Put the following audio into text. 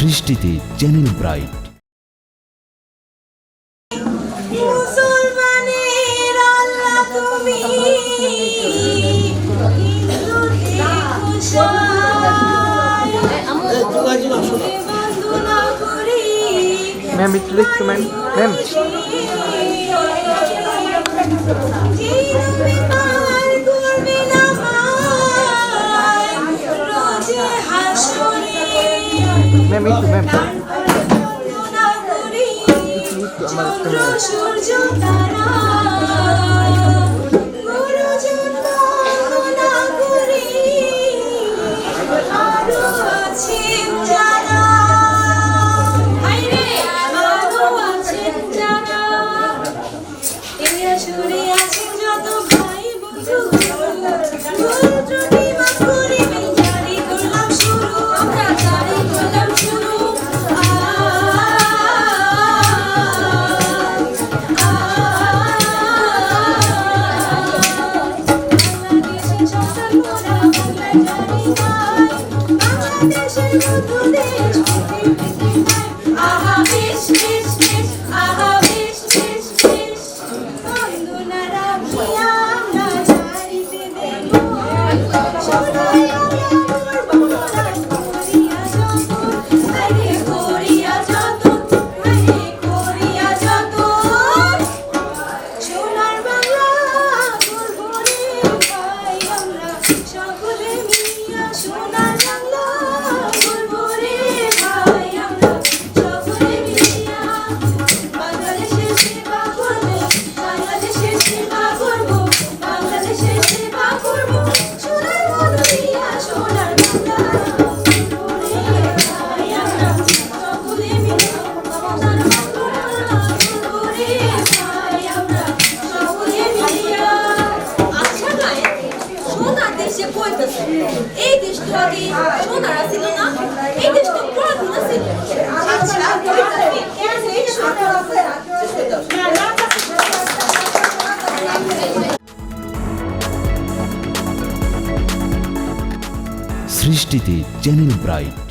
সৃষ্টিতে channel bright. Ma'am একটু দেখছ ম্যাম ম্যাম ম্যাম একটু ম্যাম আমার আহা বিশ বিশ বিশ আহা এসে কইতেছে এই দেশটা আগে সোনারা ছিল না? এই দেশটা পড়াধুনা ছিল সৃষ্টিতে চ্যানেল ব্রাইট।